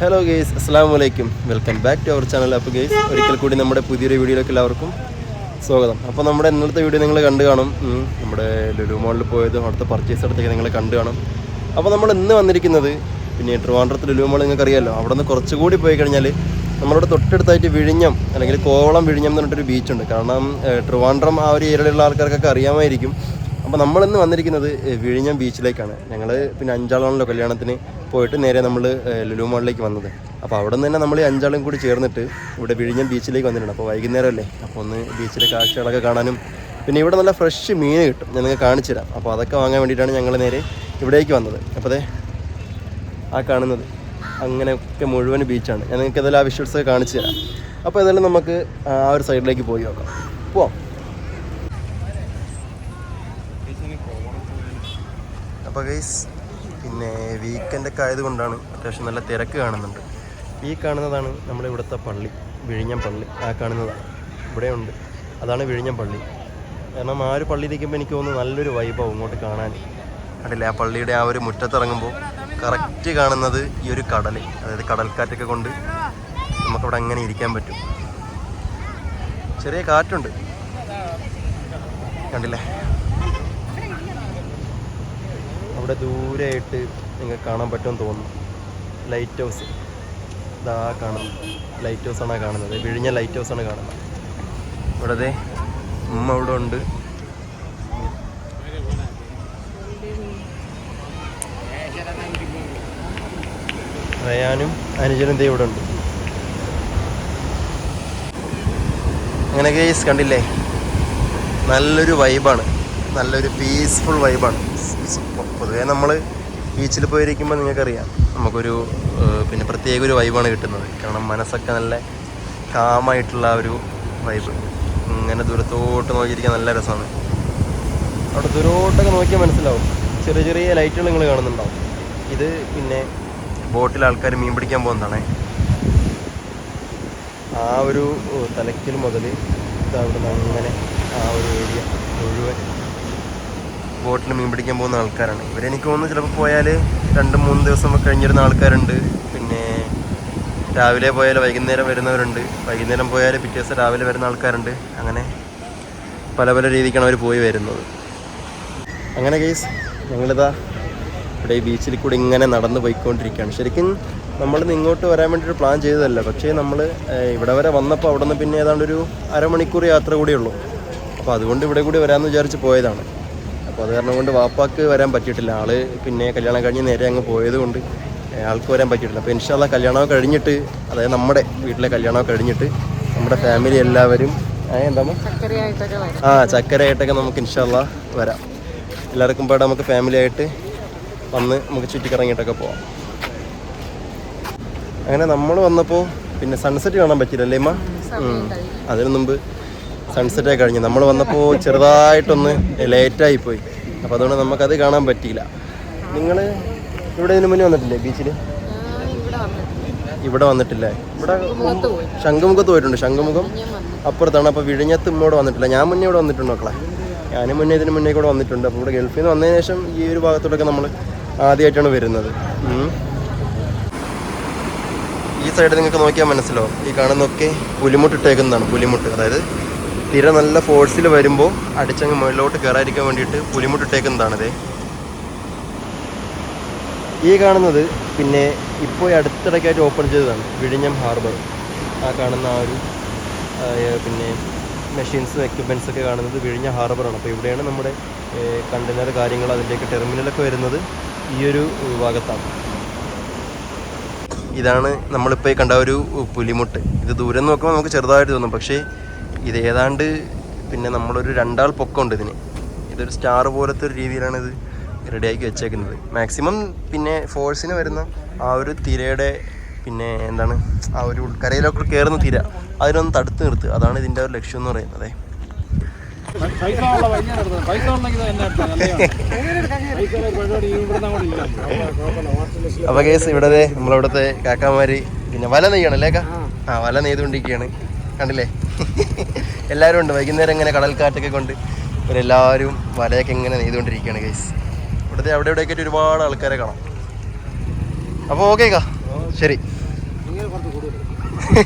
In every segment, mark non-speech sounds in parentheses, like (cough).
Hello guys അസ്സാം വലൈക്കും welcome back to our channel അപ്പോൾ ഗെയ്സ് ഒരിക്കൽ കൂടി നമ്മുടെ പുതിയൊരു വീഡിയോയിലേക്ക് എല്ലാവർക്കും സ്വാഗതം. അപ്പോൾ നമ്മുടെ ഇന്നലത്തെ വീഡിയോ നിങ്ങൾ കണ്ടു കാണും. നമ്മുടെ ലുലു മോളിൽ പോയതും അവിടുത്തെ പർച്ചേസ് എടുത്തൊക്കെ നിങ്ങൾ കണ്ടു കാണും. അപ്പോൾ നമ്മൾ ഇന്ന് വന്നിരിക്കുന്നത് പിന്നെ ട്രിവാൻഡ്രത്ത് ലുലു മോൾ നിങ്ങൾക്ക് അറിയാമല്ലോ അവിടെ നിന്ന് കുറച്ചുകൂടി പോയി കഴിഞ്ഞാൽ നമ്മളുടെ തൊട്ടടുത്തായിട്ട് വിഴിഞ്ഞം അല്ലെങ്കിൽ കോവളം വിഴിഞ്ഞം എന്ന് പറഞ്ഞിട്ടൊരു ബീച്ചുണ്ട് കാരണം ട്രിവാൻഡ്രം ആ ഒരു ഏരിയയിലുള്ള ആൾക്കാർക്കൊക്കെ അറിയാമായിരിക്കും. അപ്പോൾ നമ്മളിന്ന് വന്നിരിക്കുന്നത് വിഴിഞ്ഞം ബീച്ചിലേക്കാണ് ഞങ്ങൾ പിന്നെ അഞ്ചാളാണല്ലോ കല്യാണത്തിന്. പോയിട്ട് നേരെ നമ്മൾ ലുലു മോളിലേക്ക് വന്നത്. അപ്പോൾ അവിടെ നിന്ന് തന്നെ നമ്മൾ അഞ്ചാളും കൂടി ചേർന്നിട്ട് ഇവിടെ വിഴിഞ്ഞം ബീച്ചിലേക്ക് വന്നിട്ടുണ്ട്. അപ്പോൾ വൈകുന്നേരമല്ലേ? അപ്പോൾ ഒന്ന് ബീച്ചിലെ കാഴ്ചകളൊക്കെ കാണാനും പിന്നെ ഇവിടെ നല്ല ഫ്രഷ് മീൻ കിട്ടും. ഞാൻ നിങ്ങൾക്ക് കാണിച്ചു തരാം. അപ്പോൾ അതൊക്കെ വാങ്ങാൻ വേണ്ടിയിട്ടാണ് ഞങ്ങൾ നേരെ ഇവിടേക്ക് വന്നത്. അപ്പോൾ അതെ ആ കാണുന്നത് അങ്ങനെയൊക്കെ മുഴുവൻ ബീച്ചാണ്. ഞാൻ നിങ്ങൾക്ക് ഏതായാലും ആ വിഷ്വൽസ് ഒക്കെ കാണിച്ചു തരാം. അപ്പോൾ ഏതായാലും നമുക്ക് ആ ഒരു സൈഡിലേക്ക് പോയി നോക്കാം. പോവാം. അപ്പോൾ ഗൈസ് പിന്നെ വീക്കെൻഡൊക്കെ ആയതുകൊണ്ടാണ് അത്യാവശ്യം നല്ല തിരക്ക് കാണുന്നുണ്ട്. ഈ കാണുന്നതാണ് നമ്മുടെ ഇവിടുത്തെ പള്ളി വിഴിഞ്ഞം പള്ളി. ആ കാണുന്നതാണ്. ഇവിടെയുണ്ട് അതാണ് വിഴിഞ്ഞം പള്ളി. കാരണം ആ ഒരു പള്ളിയിലേക്കുമ്പോൾ എനിക്ക് തോന്നുന്നു നല്ലൊരു വൈബാവും ഇങ്ങോട്ട് കാണാൻ. കണ്ടില്ലേ ആ പള്ളിയുടെ ആ ഒരു മുറ്റത്തിറങ്ങുമ്പോൾ കറക്റ്റ് കാണുന്നത് ഈ ഒരു കടൽ അതായത് കടൽക്കാറ്റൊക്കെ കൊണ്ട് നമുക്കവിടെ അങ്ങനെ ഇരിക്കാൻ പറ്റും. ചെറിയ കാറ്റുണ്ട്. കണ്ടില്ലേ? അവിടെ ദൂരെയായിട്ട് നിങ്ങൾക്ക് കാണാൻ പറ്റുമെന്ന് തോന്നുന്നു. ലൈറ്റ് ഹൗസ് ഇതാ കാണുന്നു ലൈറ്റ് ഹൗസ് ആണ് കാണുന്നത്. വിഴിഞ്ഞ ലൈറ്റ് ഹൗസ് ആണ് കാണുന്നത്. ഇവിടെ ഉമ്മ ഇവിടെ ഉണ്ട്. റയാനും അനുജനും ദേ ഇവിടെ ഉണ്ട്. അങ്ങനെ കേസ് കണ്ടില്ലേ? നല്ലൊരു വൈബാണ് നല്ലൊരു പീസ്ഫുൾ വൈബാണ് പൊതുവേ നമ്മൾ ബീച്ചിൽ പോയിരിക്കുമ്പോൾ നിങ്ങൾക്കറിയാം. നമുക്കൊരു പിന്നെ പ്രത്യേക ഒരു വൈബാണ് കിട്ടുന്നത്. കാരണം മനസ്സൊക്കെ നല്ല കാമായിട്ടുള്ള ഒരു വൈബ് ഇങ്ങനെ ദൂരത്തോട്ട് നോക്കിയിരിക്കാൻ നല്ല രസമാണ്. അവിടെ ദൂരോട്ടൊക്കെ നോക്കിയാൽ മനസ്സിലാവും. ചെറിയ ചെറിയ ലൈറ്റുകൾ നിങ്ങൾ കാണുന്നുണ്ടാവും. ഇത് പിന്നെ ബോട്ടിൽ ആൾക്കാർ മീൻ പിടിക്കാൻ പോകുന്നതാണേ. ആ ഒരു തലക്കിൽ മുതൽ അവിടെ നിന്ന് അങ്ങനെ ആ ഒരു ഏരിയ മുഴുവൻ ബോട്ടിൽ മീൻ പിടിക്കാൻ പോകുന്ന ആൾക്കാരാണ്. ഇവരെനിക്ക് തോന്നുന്നു ചിലപ്പോൾ പോയാൽ രണ്ട് മൂന്ന് ദിവസം കഴിഞ്ഞിരുന്ന ആൾക്കാരുണ്ട്. പിന്നെ രാവിലെ പോയാൽ വൈകുന്നേരം വരുന്നവരുണ്ട്. വൈകുന്നേരം പോയാൽ പിറ്റേ ദിവസം രാവിലെ വരുന്ന ആൾക്കാരുണ്ട്. അങ്ങനെ പല പല രീതിക്കാണ് അവർ പോയി വരുന്നത്. അങ്ങനെ കേസ് ഞങ്ങളിതാ ഇവിടെ ഈ ബീച്ചിൽ കൂടി ഇങ്ങനെ നടന്ന് പോയിക്കൊണ്ടിരിക്കുകയാണ്. ശരിക്കും നമ്മൾ ഇങ്ങോട്ട് വരാൻ വേണ്ടിയിട്ട് പ്ലാൻ ചെയ്തതല്ല. പക്ഷേ നമ്മൾ ഇവിടെ വരെ വന്നപ്പോൾ അവിടെ നിന്ന് പിന്നെ ഏതാണ്ട് ഒരു അരമണിക്കൂർ യാത്ര കൂടിയുള്ളൂ അപ്പോൾ അതുകൊണ്ട് ഇവിടെ കൂടി വരാമെന്ന് വിചാരിച്ച് പോയതാണ്. അപ്പോൾ അത് കാരണം കൊണ്ട് വാപ്പാക്ക് വരാൻ പറ്റിയിട്ടില്ല. ആൾ പിന്നെ കല്യാണം കഴിഞ്ഞ് നേരെ അങ്ങ് പോയത് കൊണ്ട് ആൾക്ക് വരാൻ പറ്റിയിട്ടില്ല. അപ്പോൾ ഇൻഷാല്ല കല്യാണം കഴിഞ്ഞിട്ട് അതായത് നമ്മുടെ വീട്ടിലെ കല്യാണം കഴിഞ്ഞിട്ട് നമ്മുടെ ഫാമിലി എല്ലാവരും എന്താണ്? ആ ചക്കരയായിട്ടൊക്കെ നമുക്ക് ഇൻഷാല്ല വരാം. എല്ലാവർക്കും പാടെ നമുക്ക് ഫാമിലി ആയിട്ട് വന്ന് നമുക്ക് ചുറ്റിക്കറങ്ങിയിട്ടൊക്കെ പോവാം. അങ്ങനെ നമ്മൾ വന്നപ്പോൾ പിന്നെ സൺസെറ്റ് കാണാൻ പറ്റില്ലല്ലേ അമ്മ മാ അതിനു മുമ്പ് സൺസെറ്റ് ആയി കഴിഞ്ഞു. നമ്മൾ വന്നപ്പോൾ ചെറുതായിട്ടൊന്ന് ലേറ്റായി പോയി. അപ്പോൾ അതുകൊണ്ട് നമുക്കത് കാണാൻ പറ്റിയില്ല. നിങ്ങൾ ഇവിടെ ഇതിനു മുന്നേ വന്നിട്ടില്ലേ ബീച്ചിൽ ഇവിടെ വന്നിട്ടില്ല? ഇവിടെ ശംഖുമുഖത്ത് പോയിട്ടുണ്ട്. ശംഖുമുഖം അപ്പുറത്താണ്. അപ്പോൾ വിഴിഞ്ഞത്ത് ഇങ്ങോട്ട് വന്നിട്ടില്ല. ഞാൻ മുന്നേ ഇവിടെ വന്നിട്ടുണ്ട് മക്കളെ. ഞാൻ മുന്നേ ഇതിന് മുന്നേ കൂടെ വന്നിട്ടുണ്ട്. അപ്പോൾ ഇവിടെ ഗൾഫിൽ നിന്ന് വന്നതിന് ശേഷം ഈ ഒരു ഭാഗത്തോടൊക്കെ നമ്മൾ ആദ്യമായിട്ടാണ് വരുന്നത്. ഈ സൈഡ് നിങ്ങൾക്ക് നോക്കിയാൽ മനസ്സിലാവും. ഈ കാണുന്നൊക്കെ പുലിമുട്ട് ഇട്ടേക്കുന്നതാണ്. പുലിമുട്ട്. അതായത് തിര നല്ല ഫോഴ്സിൽ വരുമ്പോൾ അടിച്ചങ്ങ് മുകളിലോട്ട് കയറാതിരിക്കാൻ വേണ്ടിയിട്ട് പുലിമുട്ട് ഇട്ടേക്കുന്നതാണിത് ഈ കാണുന്നത് പിന്നെ ഇപ്പോൾ അടുത്തിടയ്ക്കായിട്ട് ഓപ്പൺ ചെയ്തതാണ് വിഴിഞ്ഞം ഹാർബർ ആ കാണുന്ന ആ ഒരു പിന്നെ മെഷീൻസും എക്യുപ്മെന്റ്സ് ഒക്കെ കാണുന്നത് വിഴിഞ്ഞ ഹാർബറാണ് അപ്പോൾ ഇവിടെയാണ് നമ്മുടെ കണ്ടെയ്നർ കാര്യങ്ങൾ അതിന്റെയൊക്കെ ടെർമിനലൊക്കെ വരുന്നത് ഈ ഒരു ഭാഗത്താണ്. ഇതാണ് നമ്മളിപ്പോൾ ഈ കണ്ട ഒരു പുലിമുട്ട്. ഇത് ദൂരം നോക്കുമ്പോൾ നമുക്ക് ചെറുതായിട്ട് തോന്നും. പക്ഷേ ഇത് ഏതാണ്ട് പിന്നെ നമ്മളൊരു രണ്ടാൾ പൊക്കമുണ്ട് ഇതിന്. ഇതൊരു സ്റ്റാർ പോലത്തെ ഒരു രീതിയിലാണ് ഇത് റെഡിയാക്കി വെച്ചേക്കുന്നത്. മാക്സിമം പിന്നെ ഫോഴ്സിന് വരുന്ന ആ ഒരു തിരയുടെ പിന്നെ എന്താണ് ആ ഒരു കരയിലൊക്കെ കയറുന്ന തിര അതിനൊന്ന് തടുത്ത് നിർത്തുക അതാണ് ഇതിന്റെ ഒരു ലക്ഷ്യം എന്ന് പറയുന്നത്. അപ്പൊ കേസ് ഇവിടെ നമ്മളിവിടുത്തെ കാക്കാമാര് പിന്നെ വല നെയ്യണം അല്ലേക്കാ ആ വല നെയ്തുകൊണ്ടിരിക്കുകയാണ്. കണ്ടില്ലേ? (laughs) എല്ലാവരും ഉണ്ട്. വൈകുന്നേരം ഇങ്ങനെ കടൽക്കാറ്റൊക്കെ കൊണ്ട് ഇവരെല്ലാവരും വലയൊക്കെ ഇങ്ങനെ നെയ്തുകൊണ്ടിരിക്കുകയാണ് ഗൈസ് ഇവിടുത്തെ അവിടെ ഇവിടെയൊക്കെ ഒരുപാട് ആൾക്കാരെ കാണാം. അപ്പോൾ ഓക്കെ കാ? ശരി. (laughs)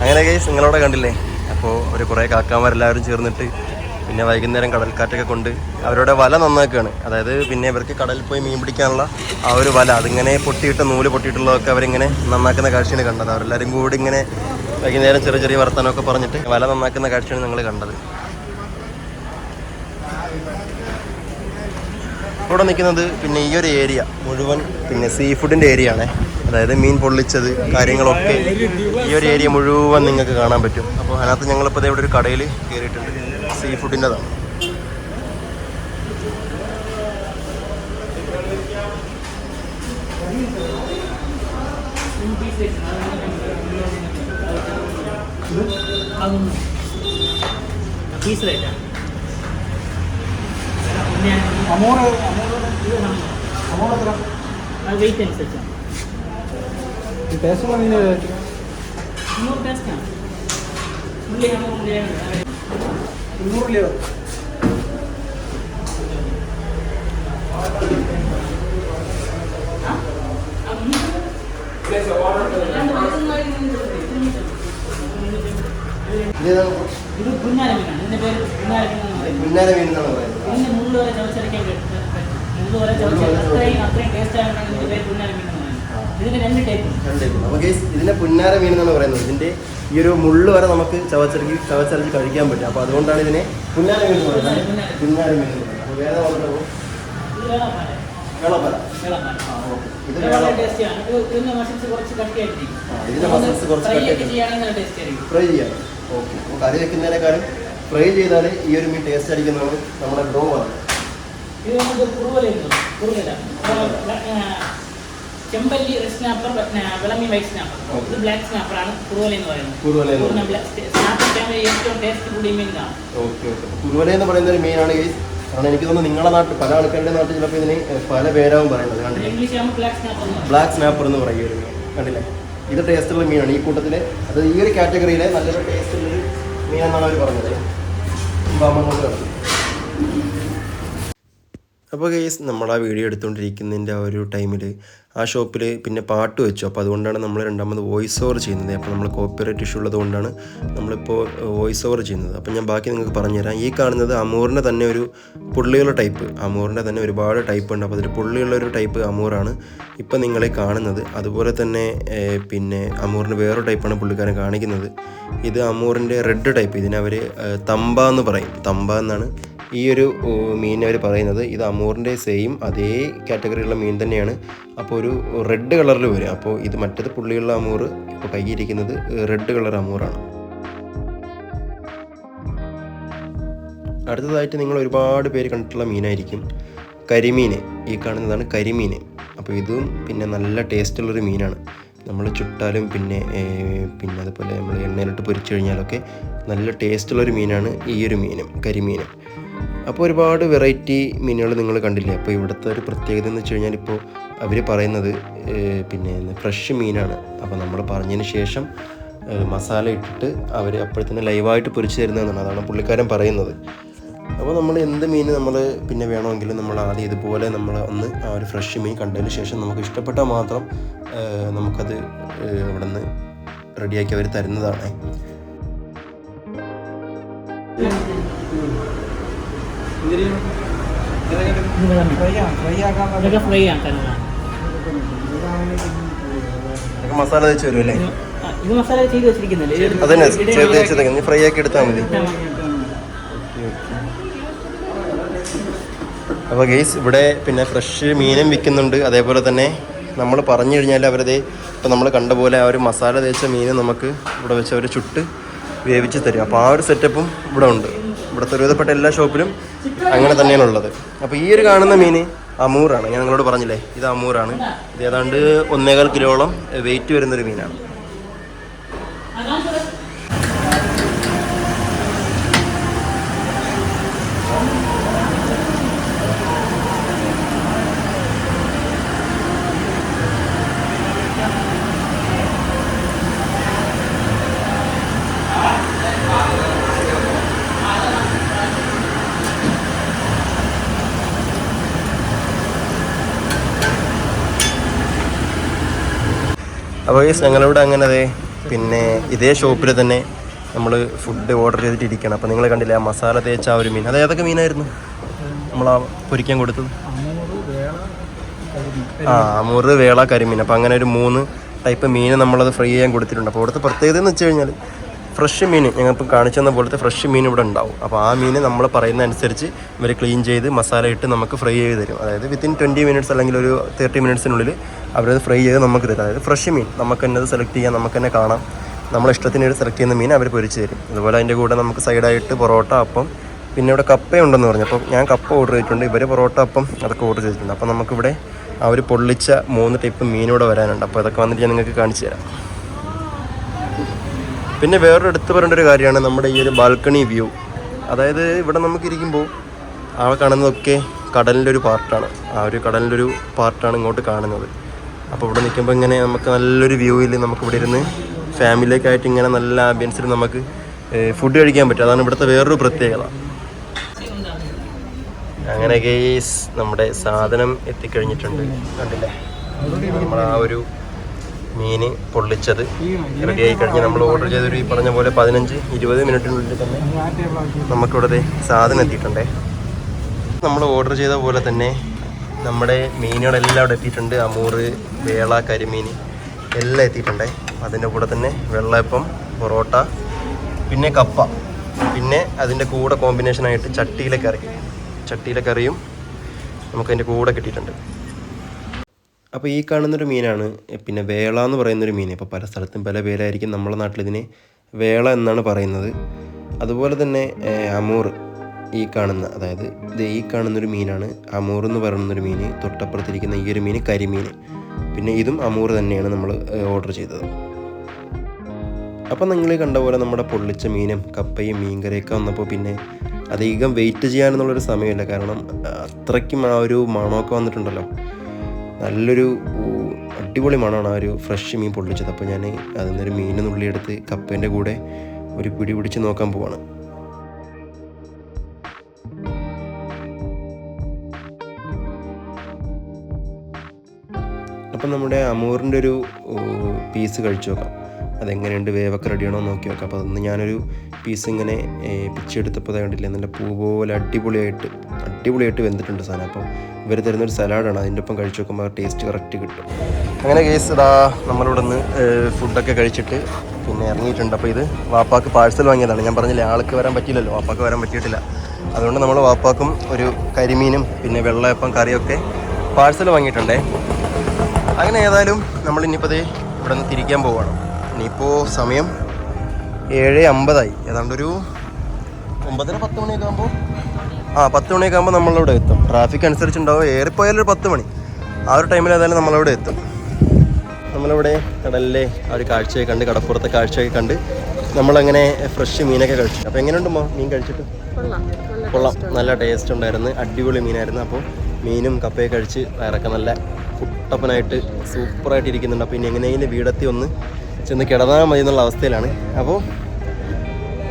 അങ്ങനെ ഗൈസ് നിങ്ങളവിടെ കണ്ടില്ലേ? അപ്പോൾ ഒരു കുറേ കാക്കാമാരെല്ലാവരും ചേർന്നിട്ട് പിന്നെ വൈകുന്നേരം കടൽക്കാറ്റൊക്കെ കൊണ്ട് അവരുടെ വല നന്നാക്കുകയാണ് അതായത് പിന്നെ ഇവർക്ക് കടലിൽ പോയി മീൻ പിടിക്കാനുള്ള ആ ഒരു വല. അതിങ്ങനെ പൊട്ടിയിട്ട് നൂൽ പൊട്ടിയിട്ടുള്ളതൊക്കെ അവരിങ്ങനെ നന്നാക്കുന്ന കാഴ്ചയാണ് കണ്ടത്. അവരെല്ലാവരും കൂടി ഇങ്ങനെ വൈകുന്നേരം ചെറിയ ചെറിയ വർത്തമാനമൊക്കെ പറഞ്ഞിട്ട് വല നന്നാക്കുന്ന കാഴ്ചയാണ് ഞങ്ങൾ കണ്ടത്. ഇവിടെ നിൽക്കുന്നത് പിന്നെ ഈ ഒരു ഏരിയ മുഴുവൻ പിന്നെ സീ ഫുഡിന്റെ ഏരിയ ആണേ. അതായത് മീൻ പൊള്ളിച്ചത് കാര്യങ്ങളൊക്കെ ഈ ഒരു ഏരിയ മുഴുവൻ നിങ്ങൾക്ക് കാണാൻ പറ്റും. അപ്പോൾ അതിനകത്ത് ഞങ്ങളിപ്പോൾ ഇവിടെ ഒരു കടയിൽ കയറിയിട്ടുണ്ട്. സീ ഫുഡിന്റെതാണ് പീസ് റേറ്റാണ് അമോറ് അമോറ് എത്ര? വെയിറ്റ് അനുസരിച്ചാണ് ടേസ്റ്റുള്ള മീൻ മുന്നൂറ് ടേസ്റ്റാണ് ഉള്ളിയാണ് ഉള്ളിയാണ് മുന്നൂറ് രൂപ ഇത് പുന്നാര മീനാണ്. ഇതിന്റെ പേര് പുന്നാര മീൻ എന്നാണ് പറയുന്നത്. ഇതിന്റെ മുള്ളു വരെ ചവച്ചരയ്ക്കാൻ മുള്ളു വരെ ചവച്ചരയ്ക്കാൻ അത്രയും അത്രയും ടേസ്റ്റ് ആയതുകൊണ്ടാണ് ഇതിന്റെ പേര് പുന്നാര മീൻ എന്ന് പറയുന്നത്. ഇതിന് രണ്ട് ടൈപ്പ് ഉണ്ട്. അപ്പോൾ കേസ് ഇതിനെ പുന്നാര മീൻ എന്നാണ് പറയുന്നത്. ഇതിന്റെ ഈ ഒരു മുള്ളു വരെ നമുക്ക് ചവച്ചരക്കി ചവച്ചരച്ച് കഴിക്കാൻ പറ്റും. അപ്പോൾ അതുകൊണ്ടാണ് ഇതിനെ പുന്നാര മീൻ എന്ന് പറയുന്നത്. പുന്നാര മീൻ. എന്ന് പറയുന്നത്. അപ്പോൾ വേറെ വേളപ്പാല. ഇത് ഇതിന്റെ മസിൽസ് കുറച്ച് ഫ്രൈ ചെയ്യാം. ഓക്കെ. കറി വെക്കുന്നതിനേക്കാളും ഫ്രൈ ചെയ്താൽ ഈ ഒരു മീൻ ടേസ്റ്റ് അടിക്കുന്നതാണ് നമ്മുടെ ഡോ പറയുന്നത് ഇത് നമുക്ക് കുറുവലയുണ്ട്. കുറുവല. ചെമ്പല്ലി സ്നാപ്പർ വിളമി വൈറ്റ് സ്നാപ്പർ. ഇത് ബ്ലാക്ക് സ്നാപ്പർ ആണ് കുറുവല എന്ന് പറയുന്നത്. കുറുവല ഏറ്റവും ടേസ്റ്റ് കൂടിയ മീനാണ് ഓക്കെ ഓക്കെ. കുരുവല എന്ന് പറയുന്ന ഒരു മീനാണ് ഈ കാരണം എനിക്ക് തോന്നുന്നു നിങ്ങളുടെ നാട്ടിൽ പല ആൾക്കാരുടെ നാട്ടിൽ ചിലപ്പോൾ ഇതിന് പല പേരാവും പറയുന്നത് കണ്ടില്ലേ? ബ്ലാക്ക് സ്നാപ്പർ എന്ന് പറയും. ഒരു മീൻ കണ്ടില്ലേ? ഇത് ടേസ്റ്റുള്ള മീനാണ്. ഈ കൂട്ടത്തിലെ അത് ഈ ഒരു കാറ്റഗറിയിലെ നല്ലൊരു ടേസ്റ്റുള്ളൊരു മീനെന്നാണ് അവർ പറഞ്ഞത്. Vamos, lá അപ്പോൾ കേസ് നമ്മൾ ആ വീഡിയോ എടുത്തുകൊണ്ടിരിക്കുന്നതിന്റെ ആ ഒരു ടൈമിൽ ആ ഷോപ്പിൽ പിന്നെ പാട്ട് വെച്ചു. അപ്പോൾ അതുകൊണ്ടാണ് നമ്മൾ രണ്ടാമത് വോയിസ് ഓവർ ചെയ്യുന്നത്. അപ്പോൾ നമ്മൾ കോപ്പിറൈറ്റ് ഇഷ്യൂ ഉള്ളതുകൊണ്ടാണ് നമ്മളിപ്പോൾ വോയിസ് ഓവർ ചെയ്യുന്നത്. അപ്പോൾ ഞാൻ ബാക്കി നിങ്ങൾക്ക് പറഞ്ഞുതരാം. ഈ കാണുന്നത് അമൂറിന്റെ തന്നെ ഒരു പുള്ളിയുള്ള ടൈപ്പ് അമൂറിന്റെ തന്നെ ഒരുപാട് ടൈപ്പ് ഉണ്ട്. അപ്പോൾ അതിൽ പുള്ളിയുള്ള ഒരു ടൈപ്പ് അമൂറാണ് ഇപ്പം നിങ്ങളെ കാണുന്നത്. അതുപോലെ തന്നെ പിന്നെ അമൂറിന്റെ വേറൊരു ടൈപ്പാണ് പുള്ളിക്കാരൻ കാണിക്കുന്നത്. ഇത് അമൂറിന്റെ റെഡ് ടൈപ്പ് ഇതിനവർ തമ്പ എന്ന് പറയും. തമ്പ എന്നാണ് ഈ ഒരു മീനവർ പറയുന്നത് ഇത് അമൂറിന്റെ സെയിം അതേ കാറ്റഗറിയുള്ള മീൻ തന്നെയാണ്. അപ്പോൾ ഒരു റെഡ് കളറിൽ വരും. അപ്പോൾ ഇത് മറ്റത് പുള്ളിയുള്ള അമൂർ ഇപ്പോൾ കൈയിരിക്കുന്നത് റെഡ് കളർ അമൂറാണ്. അടുത്തതായിട്ട് നിങ്ങൾ ഒരുപാട് പേര് കണ്ടിട്ടുള്ള മീനായിരിക്കും. കരിമീൻ ഈ കാണുന്നതാണ് കരിമീൻ അപ്പോൾ ഇതും പിന്നെ നല്ല ടേസ്റ്റുള്ളൊരു മീനാണ്. നമ്മൾ ചുട്ടാലും പിന്നെ പിന്നെ അതുപോലെ നമ്മൾ എണ്ണയിലിട്ട് പൊരിച്ചു കഴിഞ്ഞാലൊക്കെ നല്ല ടേസ്റ്റുള്ളൊരു മീനാണ് ഈ ഒരു മീനും കരിമീനും. അപ്പോൾ ഒരുപാട് വെറൈറ്റി മീനുകൾ നിങ്ങൾ കണ്ടില്ലേ? അപ്പോൾ ഇവിടുത്തെ ഒരു പ്രത്യേകത എന്ന് വെച്ച് കഴിഞ്ഞാൽ ഇപ്പോൾ അവർ പറയുന്നത് പിന്നെ ഫ്രഷ് മീനാണ്. അപ്പോൾ നമ്മൾ പറഞ്ഞതിന് ശേഷം മസാല ഇട്ടിട്ട് അവർ അപ്പോഴത്തന്നെ ലൈവായിട്ട് പൊരിച്ചു തരുന്നതെന്നാണ് അതാണ് പുള്ളിക്കാരൻ പറയുന്നത്. അപ്പോൾ നമ്മൾ എന്ത് മീൻ നമ്മൾ പിന്നെ വേണമെങ്കിലും നമ്മൾ ആദ്യം ഇതുപോലെ നമ്മൾ ഒന്ന് ആ ഒരു ഫ്രഷ് മീൻ കണ്ടതിന് ശേഷം നമുക്ക് ഇഷ്ടപ്പെട്ടാൽ മാത്രം നമുക്കത് അവിടെ നിന്ന് റെഡിയാക്കി അവർ തരുന്നതാണ്. ഇതൊക്കെ ഫ്രൈ ഇതൊക്കെ മസാല വെച്ച് വരും അല്ലേ? ഇത് മസാല ചെയ്ത് വെച്ചിരിക്കുന്നില്ലേ? അതന്നെ ചേർത്ത് തേച്ചത് ഫ്രൈ ആക്കി എടുത്താൽ മതി. അപ്പോൾ ഗെയ്സ് ഇവിടെ പിന്നെ ഫ്രഷ് മീനും വിൽക്കുന്നുണ്ട്. അതേപോലെ തന്നെ നമ്മൾ പറഞ്ഞു കഴിഞ്ഞാൽ അവരത് ഇപ്പം നമ്മൾ കണ്ട പോലെ ആ ഒരു മസാല തേച്ച മീൻ നമുക്ക് ഇവിടെ വെച്ച് അവർ ചുട്ട് വേവിച്ച് തരും. അപ്പോൾ ആ ഒരു സെറ്റപ്പും ഇവിടെ ഉണ്ട്. ഇവിടുത്തെ ഒരുവിധപ്പെട്ട എല്ലാ ഷോപ്പിലും അങ്ങനെ തന്നെയാണ് ഉള്ളത് അപ്പോൾ ഈ ഒരു കാണുന്ന മീൻ അമൂറാണ്. ഞാൻ നിങ്ങളോട് പറഞ്ഞില്ലേ ഇത് അമൂറാണ്. ഇത് ഏതാണ്ട് ഒന്നേകാൽ കിലോളം വെയിറ്റ് വരുന്നൊരു മീനാണ്. അപ്പോൾ ഈ ഞങ്ങളിവിടെ അങ്ങനെ അതെ പിന്നെ ഇതേ ഷോപ്പിൽ തന്നെ നമ്മൾ ഫുഡ് ഓർഡർ ചെയ്തിട്ട് ഇരിക്കണം അപ്പോൾ നിങ്ങൾ കണ്ടില്ലേ ആ മസാല തേച്ച ആ ഒരു മീൻ. അത് ഏതൊക്കെ മീനായിരുന്നു? നമ്മൾ ആ പൊരിക്കാൻ കൊടുത്തത്? ആ അമൂറ് വേള കരിമീൻ. അപ്പോൾ അങ്ങനെ ഒരു മൂന്ന് ടൈപ്പ് മീൻ നമ്മളത് ഫ്രൈ ചെയ്യാൻ കൊടുത്തിട്ടുണ്ട്. അപ്പോൾ അവിടുത്തെ പ്രത്യേകത എന്ന് വെച്ച് കഴിഞ്ഞാൽ ഫ്രഷ് മീൻ ഞങ്ങളിപ്പോൾ കാണിച്ചു തന്ന പോലത്തെ ഫ്രഷ് മീൻ ഇവിടെ ഉണ്ടാവും. അപ്പോൾ ആ മീൻ നമ്മൾ പറയുന്ന അനുസരിച്ച് ഇവർ ക്ലീൻ ചെയ്ത് മസാല ഇട്ട് നമുക്ക് ഫ്രൈ ചെയ്ത് തരും. അതായത് വിത്തിൻ ട്വന്റി മിനിറ്റ്സ് അല്ലെങ്കിൽ ഒരു തേർട്ടി മിനിറ്റ്സിനുള്ളിൽ അവരത് ഫ്രൈ ചെയ്ത് നമുക്ക് തരും. അതായത് ഫ്രഷ് മീൻ. നമുക്ക് തന്നെ അത് സെലക്ട് ചെയ്യാം നമുക്ക് തന്നെ കാണാം. നമ്മളെ ഇഷ്ടത്തിന് സെലക്ട് ചെയ്യുന്ന മീൻ അവർ പൊരിച്ച് തരും. അതുപോലെ അതിന്റെ കൂടെ നമുക്ക് സൈഡായിട്ട് പൊറോട്ട അപ്പം പിന്നെ ഇവിടെ കപ്പയുണ്ടെന്ന് പറഞ്ഞു. അപ്പോൾ ഞാൻ കപ്പ ഓർഡർ ചെയ്തിട്ടുണ്ട്. ഇവർ പൊറോട്ട അപ്പം അതൊക്കെ ഓർഡർ ചെയ്തിട്ടുണ്ട്. അപ്പോൾ നമുക്കിവിടെ ആ ഒരു പൊള്ളിച്ച മൂന്ന് ടൈപ്പ് മീനൂടെ വരാനുണ്ട്. അപ്പോൾ അതൊക്കെ വന്നിട്ട് ഞാൻ നിങ്ങൾക്ക് കാണിച്ചു തരാം. പിന്നെ വേറൊരു എടുത്തു പറയേണ്ട ഒരു കാര്യമാണ് നമ്മുടെ ഈ ഒരു ബാൽക്കണി വ്യൂ. അതായത് ഇവിടെ നമുക്കിരിക്കുമ്പോൾ ആ കാണുന്നതൊക്കെ കടലിന്റെ ഒരു പാർട്ടാണ്. ആ ഒരു കടലിന്റെ ഒരു പാർട്ടാണ് ഇങ്ങോട്ട് കാണുന്നത്. അപ്പോൾ ഇവിടെ നിൽക്കുമ്പോൾ ഇങ്ങനെ നമുക്ക് നല്ലൊരു വ്യൂവിൽ നമുക്ക് ഇവിടെ ഇരുന്ന് ഫാമിലിയൊക്കെ ഇങ്ങനെ നല്ല ആംബിയൻസിൽ നമുക്ക് ഫുഡ് കഴിക്കാൻ പറ്റും. അതാണ് ഇവിടുത്തെ വേറൊരു പ്രത്യേകത. അങ്ങനെ നമ്മുടെ സാധനം എത്തിക്കഴിഞ്ഞിട്ടുണ്ട്. കണ്ടില്ലേ? നമ്മൾ ആ ഒരു മീന് പൊള്ളിച്ചത്. റെഡി ആയി കഴിഞ്ഞ് നമ്മൾ ഓർഡർ ചെയ്തൊരു ഈ പറഞ്ഞ പോലെ പതിനഞ്ച് ഇരുപത് മിനിറ്റിനുള്ളിൽ തന്നെ നമുക്കിവിടെ സാധനം എത്തിയിട്ടുണ്ടേ. നമ്മൾ ഓർഡർ ചെയ്ത പോലെ തന്നെ നമ്മുടെ മീനുകളെല്ലാം അവിടെ എത്തിയിട്ടുണ്ട്. അമൂറ് വേള കരിമീൻ എല്ലാം എത്തിയിട്ടുണ്ടേ. അതിന്റെ കൂടെ തന്നെ വെള്ളയപ്പം പൊറോട്ട പിന്നെ കപ്പ. പിന്നെ അതിന്റെ കൂടെ കോമ്പിനേഷനായിട്ട് ചട്ടിയിലെ കറി ചട്ടിയിലെ കറിയും നമുക്കതിന്റെ കൂടെ കിട്ടിയിട്ടുണ്ട്. അപ്പോൾ ഈ കാണുന്നൊരു മീനാണ് പിന്നെ വേള എന്ന് പറയുന്നൊരു മീൻ. ഇപ്പോൾ പല സ്ഥലത്തും പല പേരായിരിക്കും നമ്മുടെ നാട്ടിൽ ഇതിനെ വേള എന്നാണ് പറയുന്നത്. അതുപോലെ തന്നെ അമൂർ ഈ കാണുന്ന അതായത് ഇത് ഈ കാണുന്നൊരു മീനാണ് അമൂർ എന്ന് പറയുന്നൊരു മീൻ തൊട്ടപ്പുറത്തിരിക്കുന്ന ഈ ഒരു മീൻ കരിമീൻ. പിന്നെ ഇതും അമൂർ തന്നെയാണ് നമ്മൾ ഓർഡർ ചെയ്തത്. അപ്പോൾ നിങ്ങൾ കണ്ട പോലെ നമ്മുടെ പൊള്ളിച്ച മീനും കപ്പയും മീൻകറിയൊക്കെ വന്നപ്പോൾ പിന്നെ അധികം വെയിറ്റ് ചെയ്യാനെന്നുള്ളൊരു സമയമില്ല. കാരണം അത്രയ്ക്കും ആ ഒരു മണമൊക്കെ വന്നിട്ടുണ്ടല്ലോ. നല്ലൊരു അടിപൊളി മണമാണ് ആ ഒരു ഫ്രഷ് മീൻ പൊള്ളിച്ചത്. അപ്പോൾ ഞാൻ അതിൽ നിന്നൊരു മീൻ നുള്ളിയെടുത്ത് കപ്പേന്റെ കൂടെ ഒരു പിടി പിടിച്ച് നോക്കാൻ പോവാണ്. അപ്പം നമ്മുടെ അമൂറിന്റെ ഒരു പീസ് കഴിച്ചു നോക്കാം. അതെങ്ങനെയുണ്ട് വേവൊക്കെ റെഡിയാണോ നോക്കി നോക്കാം. അപ്പോൾ അതൊന്ന് ഞാനൊരു പീസ് ഇങ്ങനെ പിച്ചെടുത്തപ്പോൾ കണ്ടില്ലേ നല്ല പൂ പോലെ അടിപൊളിയായിട്ട് അടിപൊളിയായിട്ട് വെന്തിട്ടുണ്ട് സാധനം. അപ്പം ഇവർ തരുന്നൊരു സലാഡാണ് അതിന്റെ ഒപ്പം കഴിച്ചു നോക്കുമ്പോൾ ടേസ്റ്റ് കറക്റ്റ് കിട്ടും. അങ്ങനെ കേസ് ഇതാ നമ്മളിവിടെ നിന്ന് ഫുഡൊക്കെ കഴിച്ചിട്ട് പിന്നെ ഇറങ്ങിയിട്ടുണ്ട്. അപ്പോൾ ഇത് വാപ്പാക്ക് പാഴ്സൽ വാങ്ങിയതാണ്. ഞാൻ പറഞ്ഞില്ലേ ആൾക്ക് വരാൻ പറ്റിയില്ലല്ലോ. വാപ്പാക്ക് വരാൻ പറ്റിയിട്ടില്ല. അതുകൊണ്ട് നമ്മൾ വാപ്പാക്കും ഒരു കരിമീനും പിന്നെ വെള്ളയപ്പം കറിയൊക്കെ പാഴ്സൽ വാങ്ങിയിട്ടുണ്ടേ. അങ്ങനെ ഏതായാലും നമ്മൾ ഇനിയിപ്പോൾ ഇവിടെ നിന്ന് തിരിക്കാൻ പോവുകയാണ് ഇനിയിപ്പോൾ സമയം ഏഴ് അമ്പതായി. ഏതാണ്ട് ഒരു ഒമ്പതര പത്ത് മണിയൊക്കെ ആകുമ്പോൾ ആ പത്ത് മണിയൊക്കെ ആകുമ്പോൾ നമ്മളിവിടെ എത്തും. ട്രാഫിക് അനുസരിച്ചുണ്ടാവും. ഏറിപ്പോയാലും ഒരു പത്ത് മണി. ആ ഒരു ടൈമിൽ ഏതായാലും നമ്മളിവിടെ എത്തും. നമ്മളിവിടെ കടലിലെ ആ ഒരു കാഴ്ചയൊക്കെ കണ്ട് കടപ്പുറത്തെ കാഴ്ചയൊക്കെ കണ്ട് നമ്മളങ്ങനെ ഫ്രഷ് മീനൊക്കെ കഴിച്ചു. അപ്പോൾ എങ്ങനെയുണ്ടോ മീൻ കഴിച്ചിട്ട്? കൊള്ളാം. നല്ല കൊള്ളാം. നല്ല ടേസ്റ്റ് ഉണ്ടായിരുന്നു. അടിപൊളി മീനായിരുന്നു. അപ്പോൾ മീനും കപ്പയൊക്കെ കഴിച്ച് വയറൊക്കെ നല്ല കുട്ടപ്പനായിട്ട് സൂപ്പറായിട്ട് ഇരിക്കുന്നുണ്ട് അപ്പോൾ ഇനി എങ്ങനെയെങ്കിലും വീടെത്തി ഒന്ന് ചെന്ന് കിടന്നാൽ മതി എന്നുള്ള അവസ്ഥയിലാണ്. അപ്പോൾ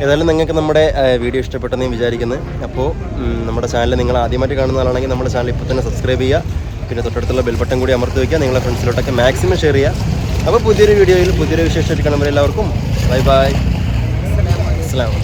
ഏതായാലും നിങ്ങൾക്ക് നമ്മുടെ വീഡിയോ ഇഷ്ടപ്പെട്ടെന്ന് വിചാരിക്കുന്നത് അപ്പോൾ നമ്മുടെ ചാനൽ നിങ്ങൾ ആദ്യമായിട്ട് കാണുന്ന ആളാണെങ്കിൽ നമ്മുടെ ചാനൽ ഇപ്പോൾ തന്നെ സബ്സ്ക്രൈബ് ചെയ്യുക. പിന്നെ തൊട്ടടുത്തുള്ള ബെൽ ബട്ടൺ കൂടി അമർത്തി വയ്ക്കുക നിങ്ങളെ ഫ്രണ്ട്സിലോട്ടൊക്കെ മാക്സിമം ഷെയർ ചെയ്യുക. അപ്പോൾ പുതിയൊരു വീഡിയോയിൽ പുതിയൊരു വിശേഷം കാണുമ്പോൾ എല്ലാവർക്കും ബൈ ബൈ അസ്സാം